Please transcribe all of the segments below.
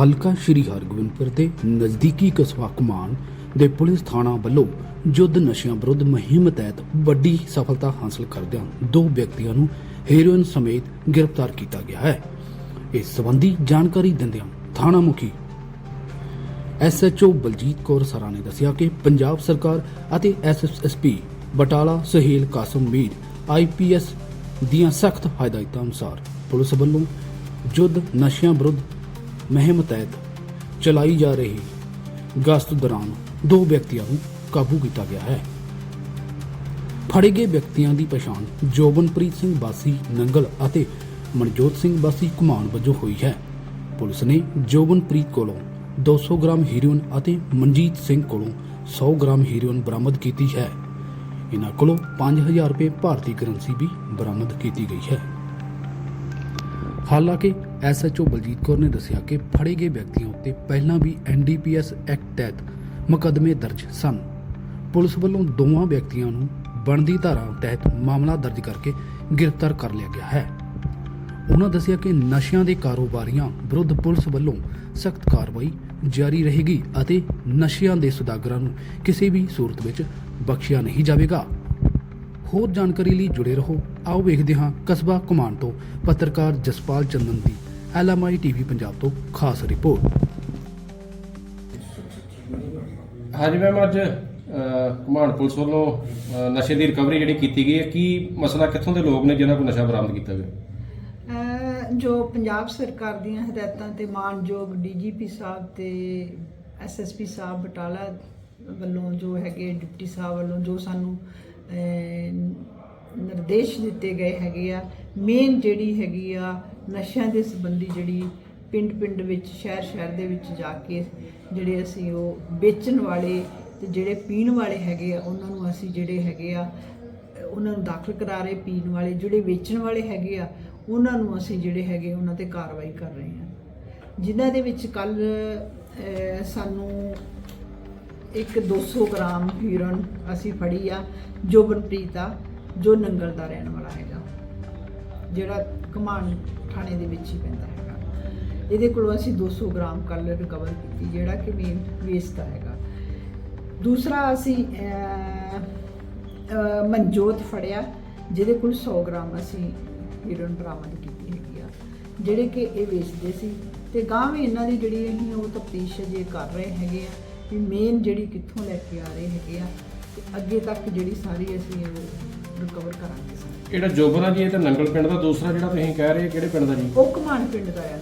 ਹਲਕਾ ਸ਼੍ਰੀ ਹਰਗੋਬਿੰਦਪੁਰ ਦੇ ਨਜ਼ਦੀਕੀ ਕਸਬਾ ਕਮਾਨ ਦੇ ਪੁਲਿਸ ਥਾਣਾ ਵੱਲੋਂ ਯੁੱਧ ਨਸ਼ਿਆਂ ਵਿਰੁੱਧ ਮੁਹਿੰਮ ਤਹਿਤ ਵੱਡੀ ਸਫਲਤਾ ਹਾਸਲ ਕਰਦਿਆਂ ਦੋ ਵਿਅਕਤੀਆਂ ਨੂੰ ਹੈਰੋਇਨ ਸਮੇਤ ਗ੍ਰਿਫਤਾਰ ਕੀਤਾ ਗਿਆ ਹੈ। ਇਸ ਸੰਬੰਧੀ ਜਾਣਕਾਰੀ ਦਿੰਦਿਆਂ ਥਾਣਾ ਮੁਖੀ ਐਸਐਚਓ ਬਲਜੀਤ ਕੌਰ ਸਰਾ ਨੇ ਦੱਸਿਆ ਕਿ ਪੰਜਾਬ ਸਰਕਾਰ ਅਤੇ ਐਸਐਸਪੀ ਬਟਾਲਾ, ਸੁਹੇਲ, ਕਾਸਮ, ਮੀਰ ਆਈਪੀਐਸ ਦੀਆਂ ਸਖਤ ਹਦਾਇਤਾਂ ਅਨੁਸਾਰ ਪੁਲਿਸ ਵੱਲੋਂ ਯੁੱਧ ਨਸ਼ਿਆਂ ਵਿਰੁੱਧ ਮੁਹਿੰਮ ਤਹਿਤ ਚਲਾਈ ਜਾ ਰਹੀ ਗਸ਼ਤ ਦੌਰਾਨ ਦੋ ਵਿਅਕਤੀਆਂ ਨੂੰ ਕਾਬੂ ਕੀਤਾ ਗਿਆ ਹੈ। ਫੜੇ ਗਏ ਵਿਅਕਤੀਆਂ ਦੀ ਪਛਾਣ ਜੋਬਨਪ੍ਰੀਤ ਸਿੰਘ ਬਾਸੀ ਨੰਗਲ ਅਤੇ ਮਨਜੋਤ ਸਿੰਘ ਬਾਸੀ ਕੁਮਾਨ ਵਜੋਂ ਹੋਈ ਹੈ। ਪੁਲਿਸ ਨੇ ਜੋਬਨਪ੍ਰੀਤ ਕੋਲੋਂ 200 ਗ੍ਰਾਮ ਹੀਰੋਇਨ ਅਤੇ ਮਨਜੀਤ ਸਿੰਘ ਕੋਲੋਂ 100 ਗ੍ਰਾਮ ਹੀਰੋਇਨ ਬਰਾਮਦ ਕੀਤੀ ਹੈ। ਇਹਨਾਂ ਕੋਲੋਂ 5000 ਰੁਪਏ ਭਾਰਤੀ ਕਰੰਸੀ ਵੀ ਬਰਾਮਦ ਕੀਤੀ ਗਈ ਹੈ। ਹਾਲਾਂਕਿ ਐਸਐਚਓ ਬਲਜੀਤ ਕੌਰ ਨੇ ਦੱਸਿਆ ਕਿ ਫੜੇ ਗਏ ਵਿਅਕਤੀਆਂ ਉੱਤੇ ਪਹਿਲਾਂ ਵੀ ਐਨਡੀਪੀਐਸ ਐਕਟ ਤਹਿਤ ਮੁਕੱਦਮੇ ਦਰਜ ਸਨ। ਪੁਲਿਸ ਵੱਲੋਂ ਦੋਵਾਂ ਵਿਅਕਤੀਆਂ ਨੂੰ ਬਣਦੀ ਧਾਰਾ ਤਹਿਤ ਮਾਮਲਾ ਦਰਜ ਕਰਕੇ ਗ੍ਰਿਫਤਾਰ ਕਰ ਲਿਆ ਗਿਆ ਹੈ। ਉਹਨਾਂ ਦੱਸਿਆ ਕਿ ਨਸ਼ਿਆਂ ਦੇ ਕਾਰੋਬਾਰੀਆਂ ਵਿਰੁੱਧ ਪੁਲਿਸ ਵੱਲੋਂ ਸਖਤ ਕਾਰਵਾਈ ਜਾਰੀ ਰਹੇਗੀ ਅਤੇ ਨਸ਼ਿਆਂ ਦੇ ਸੁਦਾਗਰਾਂ ਨੂੰ ਕਿਸੇ ਵੀ ਸੂਰਤ ਵਿੱਚ ਬਖਸ਼ਿਆ ਨਹੀਂ ਜਾਵੇਗਾ। ਹੋਰ ਜਾਣਕਾਰੀ ਲਈ ਜੁੜੇ ਰਹੋ। ਆਓ ਵੇਖਦੇ ਹਾਂ ਕਸਬਾ ਕਮਾਨ ਤੋਂ ਪੱਤਰਕਾਰ ਜਸਪਾਲ ਚੰਦਨ ਦੀ ਐਲਐਮਆਈ ਟੀਵੀ ਪੰਜਾਬ ਤੋਂ ਖਾਸ ਰਿਪੋਰਟ। ਹਾਂਜੀ ਮੈਮ ਅੱਜ ਘੁਮਾਣ ਪੁਲਿਸ ਵੱਲੋਂ ਨਸ਼ੇ ਦੀ ਰਿਕਵਰੀ ਜਿਹੜੀ ਕੀਤੀ ਗਈ ਹੈ ਕੀ ਮਸਲਾ ਕਿੱਥੋਂ ਦੇ ਲੋਕ ਨੇ ਜਿਨ੍ਹਾਂ ਕੋਲ ਨਸ਼ਾ ਬਰਾਮਦ ਕੀਤਾ ਗਿਆ? ਅਹ ਜੋ ਪੰਜਾਬ ਸਰਕਾਰ ਦੀਆਂ ਹਦਾਇਤਾਂ ਤੇ ਮਾਨਯੋਗ ਡੀਜੀਪੀ ਸਾਹਿਬ ਤੇ ਐਸਐਸਪੀ ਸਾਹਿਬ ਬਟਾਲਾ ਵੱਲੋਂ ਜੋ ਹੈਗੇ ਡਿਪਟੀ ਸਾਹਿਬ ਵੱਲੋਂ ਜੋ ਸਾਨੂੰ ਨਿਰਦੇਸ਼ ਦਿੱਤੇ ਗਏ ਹੈਗੇ ਆ। ਮੇਨ ਜਿਹੜੀ ਹੈਗੀ ਆ, ਨਸ਼ਿਆਂ ਦੇ ਸੰਬੰਧੀ ਜਿਹੜੀ ਪਿੰਡ ਪਿੰਡ ਵਿੱਚ ਸ਼ਹਿਰ ਸ਼ਹਿਰ ਦੇ ਵਿੱਚ ਜਾ ਕੇ ਜਿਹੜੇ ਅਸੀਂ ਉਹ ਵੇਚਣ ਵਾਲੇ ਤੇ ਜਿਹੜੇ ਪੀਣ ਵਾਲੇ ਹੈਗੇ ਆ, ਉਹਨਾਂ ਨੂੰ ਅਸੀਂ ਜਿਹੜੇ ਹੈਗੇ ਆ, ਉਹਨਾਂ ਨੂੰ ਦਾਖਲ ਕਰਾ ਰਹੇ ਪੀਣ ਵਾਲੇ, ਜਿਹੜੇ ਵੇਚਣ ਵਾਲੇ ਹੈਗੇ ਆ, ਉਹਨਾਂ ਨੂੰ ਅਸੀਂ ਜਿਹੜੇ ਹੈਗੇ ਉਹਨਾਂ ਤੇ ਕਾਰਵਾਈ ਕਰ ਰਹੇ ਹਾਂ ਜਿਨ੍ਹਾਂ ਦੇ ਵਿੱਚ ਕੱਲ ਸਾਨੂੰ ਇੱਕ 200 ਗ੍ਰਾਮ ਹੀਰਨ ਅਸੀਂ ਫੜੀ ਆ ਜੋਬਨਪ੍ਰੀਤ ਆ, ਜੋ ਨੰਗਲ ਦਾ ਰਹਿਣ ਵਾਲਾ ਹੈਗਾ। ਜਿਹੜਾ ਕਮਾਨ ਥਾਣੇ ਦੇ ਵਿੱਚ ਹੀ ਪੈਂਦਾ ਹੈਗਾ। ਇਹਦੇ ਕੋਲੋਂ ਅਸੀਂ 200 ਗ੍ਰਾਮ ਕੱਲ ਰਿਕਵਰ ਕੀਤੀ, ਜਿਹੜਾ ਕਿ ਮੇਨ ਵੇਚਦਾ ਹੈਗਾ। ਦੂਸਰਾ ਅਸੀਂ ਮਨਜੋਤ ਫੜਿਆ, ਜਿਹਦੇ ਕੋਲ 100 ਗ੍ਰਾਮ ਅਸੀਂ ਹੀਰੋਇਨ ਬਰਾਮਦ ਕੀਤੀ ਹੈਗੀ ਆ। ਜਿਹੜੇ ਕਿ ਇਹ ਵੇਚਦੇ ਸੀ। ਤੇ ਗਾਂ ਵੀ ਇਹਨਾਂ ਦੀ ਜਿਹੜੀ ਅਸੀਂ ਉਹ ਤਫਤੀਸ਼ ਜੇ ਕਰ ਰਹੇ ਹੈਗੇ ਆ। ਵੀ ਮੇਨ ਜਿਹੜੀ ਕਿੱਥੋਂ ਲੈ ਕੇ ਆ ਰਹੇ ਹੈਗੇ ਆ ਤੇ ਅੱਗੇ ਤੱਕ ਜਿਹੜੀ ਸਾਰੀ ਅਸੀਂ ਉਹ ਰਿਕਵਰ ਕਰਾਂਗੇ ਸਰ। ਜਿਹੜਾ ਜੋਬਨ ਆ ਜੀ ਇਹ ਤਾਂ ਨੰਗਲ ਪਿੰਡ ਦਾ ਦੂਸਰਾ ਜਿਹੜਾ ਤੁਸੀਂ ਕਹਿ ਰਹੇ ਕਿਹੜੇ ਪਿੰਡ ਦਾ ਜੀ? ਉਹ ਕਮਾਨ ਪਿੰਡ ਦਾ ਆ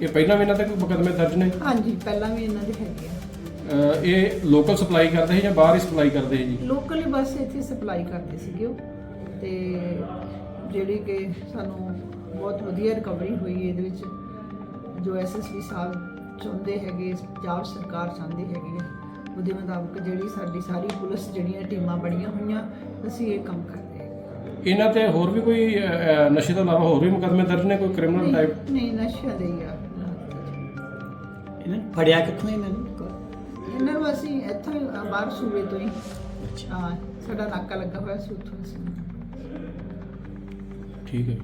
ਇਹ ਪਹਿਲਾਂ ਵੀ ਇਹਨਾਂ ਤੇ ਕੋਈ ਮੁਕੱਦਮੇ ਦਰਜ ਨੇ? ਹਾਂਜੀ ਪਹਿਲਾਂ ਵੀ ਇਹਨਾਂ ਦੇ ਹੈਗੇ ਆ। ਅਹ, ਇਹ ਲੋਕਲ ਸਪਲਾਈ ਕਰਦੇ ਸੀ ਜਾਂ ਬਾਹਰ ਹੀ ਸਪਲਾਈ ਕਰਦੇ ਸੀ ਜੀ? ਲੋਕਲੀ ਬਸ ਇੱਥੇ ਸਪਲਾਈ ਕਰਦੇ ਸੀਗੇ ਉਹ। ਤੇ ਜਿਹੜੀ ਕਿ ਸਾਨੂੰ ਬਹੁਤ ਵਧੀਆ ਰਿਕਵਰੀ ਹੋਈ ਇਹਦੇ ਵਿੱਚ ਜੋ ਐਸਐਸਪੀ ਸਾਹਿਬ ਚਾਹੁੰਦੇ ਹੈਗੇ ਪੰਜਾਬ ਸਰਕਾਰ ਚਾਹੁੰਦੀ ਹੈਗੀ ਹੈ ਉਹਦੇ ਮੁਤਾਬਕ ਜਿਹੜੀ ਸਾਡੀ ਸਾਰੀ ਪੁਲਿਸ ਜਿਹੜੀਆਂ ਟੀਮਾਂ ਬਣੀਆਂ ਹੋਈਆਂ ਅਸੀਂ ਇਹ ਕੰਮ ਕਰ ਰਹੇ ਹਾਂ। ਇਹਨਾਂ ਤੇ ਹੋਰ ਵੀ ਕੋਈ ਅਹ, ਨਸ਼ੇ ਤੋਂ ਇਲਾਵਾ ਹੋਰ ਵੀ ਮੁਕੱਦਮੇ ਦਰਜ ਨੇ ਕੋਈ ਕ੍ਰਿਮੀਨਲ ਟਾਈਪ ਨਹੀਂ ਨਸ਼ਿਆਂ ਦੇ ਹੀ ਆ ਇਹਨਾਂ ਨੂੰ ਫੜਿਆ ਕਿੱਥੋਂ ਇਹਨਾਂ ਨੂੰ? ਇਹਨਾਂ ਨੂੰ ਅਸੀਂ ਇੱਥੋਂ ਹੀ ਅ, ਬਾਹਰ ਸੂਬੇ ਤੋਂ ਹੀ। ਹਾਂ ਸਾਡਾ ਨਾਕਾ ਲੱਗਾ ਹੋਇਆ ਸੀ ਉੱਥੋਂ ਅਸੀਂ। ਠੀਕ ਹੈ।